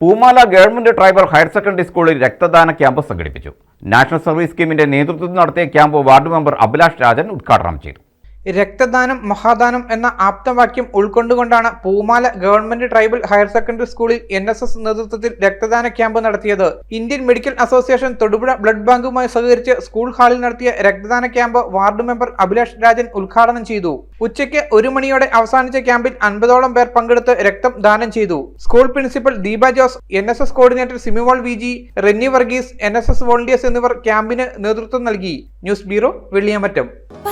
പൂമാല government tribal higher secondary സ്കൂളിൽ രക്തദാന camp സംഘടിപ്പിച്ചു. നാഷണൽ സർവീസ് സ്കീമിന്റെ നേതൃത്വത്തിൽ നടത്തിയ camp ward member Abhilash Rajan ഉദ്ഘാടനം ചെയ്തു. രക്തദാനം മഹാദാനം എന്ന ആപ്തവാക്യം ഉൾക്കൊണ്ടുകൊണ്ടാണ് Poomala government tribal higher secondary സ്കൂളിൽ എൻ എസ് എസ് നേതൃത്വത്തിൽ രക്തദാന ക്യാമ്പ് നടത്തിയത്. Indian medical association Thodupuzha blood ബാങ്കുമായി സഹകരിച്ച് സ്കൂൾ ഹാളിൽ നടത്തിയ രക്തദാന camp ward member Abhilash Rajan ഉദ്ഘാടനം ചെയ്തു. ഉച്ചയ്ക്ക് ഒരു മണിയോടെ അവസാനിച്ച ക്യാമ്പിൽ അൻപതോളം പേർ പങ്കെടുത്ത് രക്തം ദാനം ചെയ്തു. School principal Deepa Jose N S S coordinator Simimol V G Renny Varghese N S S volunteers എന്നിവർ ക്യാമ്പിന് നേതൃത്വം നൽകി. News bureau Velliyamattom